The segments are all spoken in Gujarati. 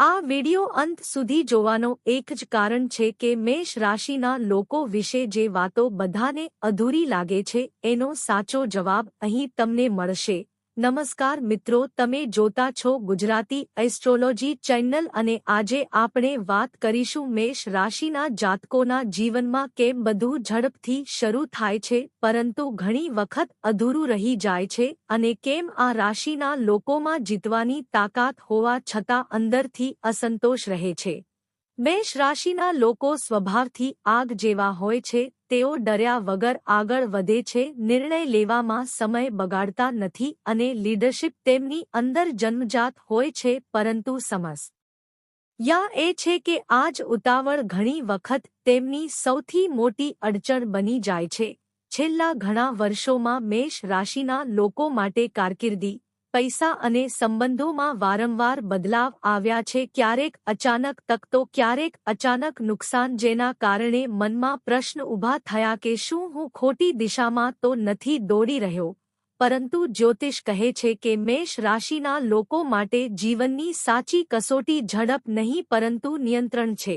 આ વિડિયો અંત સુધી જોવાનો એક જ કારણ છે કે મેષ રાશિના લોકો વિશે જે વાતો બધાને અધૂરી લાગે છે એનો સાચો જવાબ અહીં તમને મળશે. નમસ્કાર મિત્રો, તમે જોતા છો ગુજરાતી એસ્ટ્રોલોજી ચેનલ અને આજે આપણે વાત કરીશું મેષ રાશિના જાતકોના જીવનમાં કેમ બધું ઝડપથી શરૂ થાય છે, પરંતુ ઘણી વખત અધૂરું રહી જાય છે અને કેમ આ રાશિના લોકોમાં જીતવાની તાકાત હોવા છતાં અંદરથી અસંતોષ રહે છે. મેષ રાશિના લોકો સ્વભાવથી આગ જેવા હોય છે તેઓ ડર્યા વગર આગળ વધે છે, નિર્ણય લેવામાં સમય બગાડતા નથી અને લીડરશિપ તેમની અંદર જન્મજાત હોય છે, પરંતુ સમસ. યા એ છે કે આજ ઉતાવળ ઘણી વખત તેમની સૌથી મોટી અડચણ બની જાય છે. છેલ્લા ઘણા વર્ષોમાં મેષ રાશિના લોકો માટે કારકિર્દી પૈસા અને સંબંધોમાં વારંવાર બદલાવ આવ્યા છે. ક્યારેક અચાનક તક તો ક્યારેક અચાનક નુકસાન જેના કારણે મનમાં પ્રશ્ન ઊભા થયા કે શું હું ખોટી દિશામાં તો નથી દોડી રહ્યો? પરંતુ જ્યોતિષ કહે છે કે મેષ રાશિના લોકો માટે જીવનની સાચી કસોટી ઝડપ નહીં, પરંતુ નિયંત્રણ છે.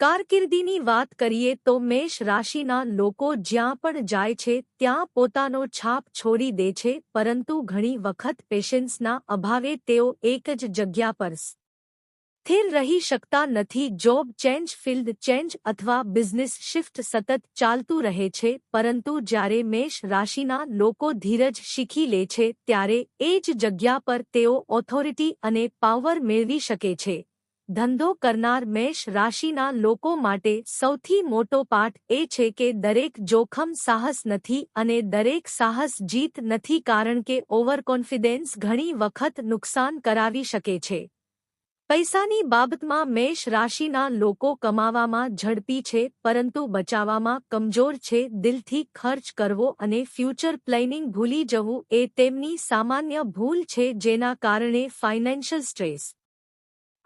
કારકિર્દીની વાત કરીએ તો મેષ રાશિના લોકો જ્યાં પણ જાય છે, ત્યાં પોતાનો છાપ છોડી દે છે, પરંતુ ઘણી વખત પેશન્સના અભાવે તેઓ એક જ જગ્યા પર સ્થિર રહી શકતા નથી. જોબ ચેન્જ, ફિલ્ડ ચેન્જ અથવા બિઝનેસ શિફ્ટ સતત ચાલતું રહે છે, પરંતુ જ્યારે મેષ રાશિના લોકો ધીરજ શીખી લે છે, ત્યારે એ જ જગ્યા પર તેઓ ઓથોરિટી અને પાવર મેળવી શકે છે. ધંધો કરનાર મેષ રાશિના લોકો માટે સૌથી મોટો પાઠ એ છે કે દરેક જોખમ સાહસ નથી અને દરેક સાહસ જીત નથી કારણ કે ઓવર કોન્ફિડન્સ ઘણી વખત નુકસાન કરાવી શકે છે. પૈસાની બાબતમાં મેષ રાશિના લોકો કમાવામાં ઝડપી છે, પરંતુ બચાવવામાં કમજોર છે, દિલથી ખર્ચ કરવો અને ફ્યુચર પ્લેનિંગ ભૂલી જવું એ તેમની સામાન્ય ભૂલ છે જેના કારણે ફાઇનાન્શિયલ સ્ટ્રેસ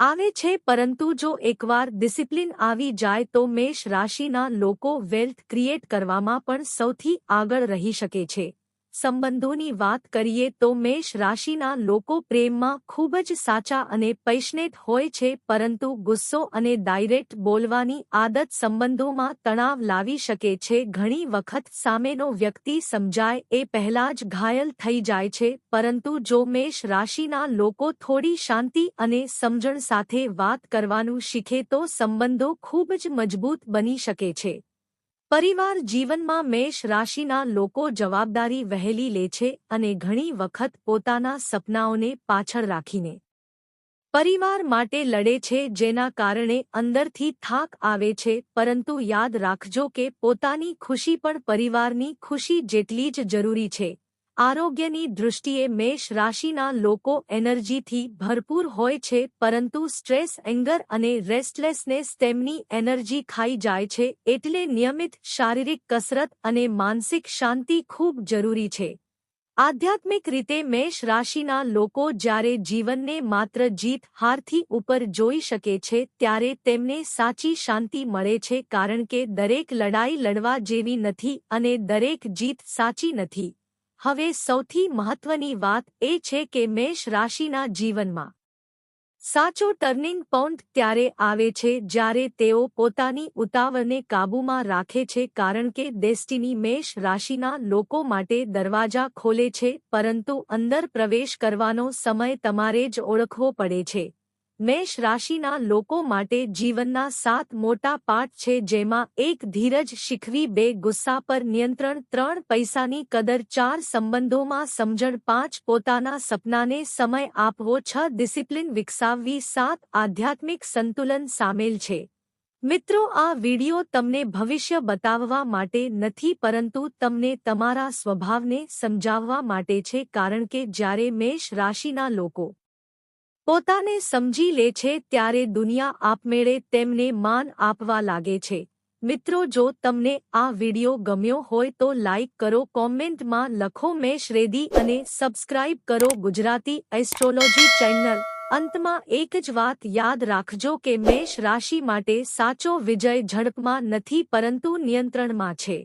આવે છે, પરંતુ જો એકવાર ડિસિપ્લિન આવી જાય તો મેષ રાશિના લોકો વેલ્થ ક્રિએટ કરવામાં પણ સૌથી આગળ રહી શકે છે. સંબંધોની વાત કરીએ તો મેષ રાશિના લોકો પ્રેમમાં ખૂબ જ સાચા અને પૈશનેત હોય છે, પરંતુ ગુસ્સો અને ડાયરેક્ટ બોલવાની આદત સંબંધોમાં તણાવ લાવી શકે છે. ઘણી વખત સામેનો વ્યક્તિ સમજાય એ પહેલા જ ઘાયલ થઈ જાય છે, પરંતુ જો મેષ રાશિના લોકો થોડી શાંતિ અને સમજણ સાથે વાત કરવાનું શીખે તો સંબંધો ખૂબ જ મજબૂત બની શકે છે. પરિવાર જીવનમાં મેષ રાશિના લોકો જવાબદારી વહેલી લે છે અને ઘણી વખત પોતાના સપનાઓને પાછળ રાખીને. પરિવાર માટે લડે છે જેના કારણે અંદરથી થાક આવે છે, પરંતુ યાદ રાખજો કે પોતાની ખુશી પણ પરિવારની ખુશી જેટલી જ જરૂરી છે. આરોગ્યની દૃષ્ટિએ મેષ રાશિના લોકો એનર્જીથી ભરપૂર હોય છે, પરંતુ સ્ટ્રેસ, એંગર અને રેસ્ટલેસનેસ તેમની એનર્જી ખાઈ જાય છે, એટલે નિયમિત શારીરિક કસરત અને માનસિક શાંતિ ખૂબ જરૂરી છે. આધ્યાત્મિક રીતે મેષ રાશિના લોકો જ્યારે જીવનને માત્ર જીત હારથી ઉપર જોઈ શકે છે, ત્યારે તેમને સાચી શાંતિ મળે છે, કારણ કે દરેક લડાઈ લડવા જેવી નથી અને દરેક જીત સાચી નથી. હવે સૌથી મહત્વની વાત એ છે કે મેષ રાશિના જીવનમાં. સાચો ટર્નિંગ પોઈન્ટ ત્યારે આવે છે જ્યારે તેઓ પોતાની ઉતાવળને કાબૂમાં રાખે છે કારણ કે ડેસ્ટિની મેષ રાશિના લોકો માટે દરવાજા ખોલે છે પરંતુ અંદર પ્રવેશ કરવાનો સમય તમારે જ ઓળખવો પડે છે. મેષ રાશિના લોકો માટે જીવનના સાત મોટા પાઠ છે, જેમાં એક ધીરજ શીખવી, બે ગુસ્સા પર નિયંત્રણ, ત્રણ પૈસાની કદર, ચાર સંબંધોમાં સમજણ, પાંચ પોતાના સપનાને સમય આપવો, છ ડિસિપ્લિન વિકસાવવી, સાત આધ્યાત્મિક સંતુલન સામેલ છે. મિત્રો, આ વિડિયો તમને ભવિષ્ય બતાવવા માટે નથી, પરંતુ તમને તમારા સ્વભાવને સમજાવવા માટે છે, કારણ કે જ્યારે મેષ રાશિના લોકો પોતાને સમજી લે છે ત્યારે દુનિયા આપમેળે તેમને માન આપવા લાગે છે. મિત્રો, જો તમને આ વિડિયો ગમ્યો હોય તો લાઇક કરો, કોમેન્ટમાં લખો. મેષ રેદી અને સબસ્ક્રાઇબ કરો ગુજરાતી એસ્ટ્રોલોજી ચેનલ. અંતમાં એક જ વાત યાદ રાખજો કે મેષ રાશિ માટે સાચો વિજય ઝડપમાં નથી, પરંતુ નિયંત્રણમાં છે.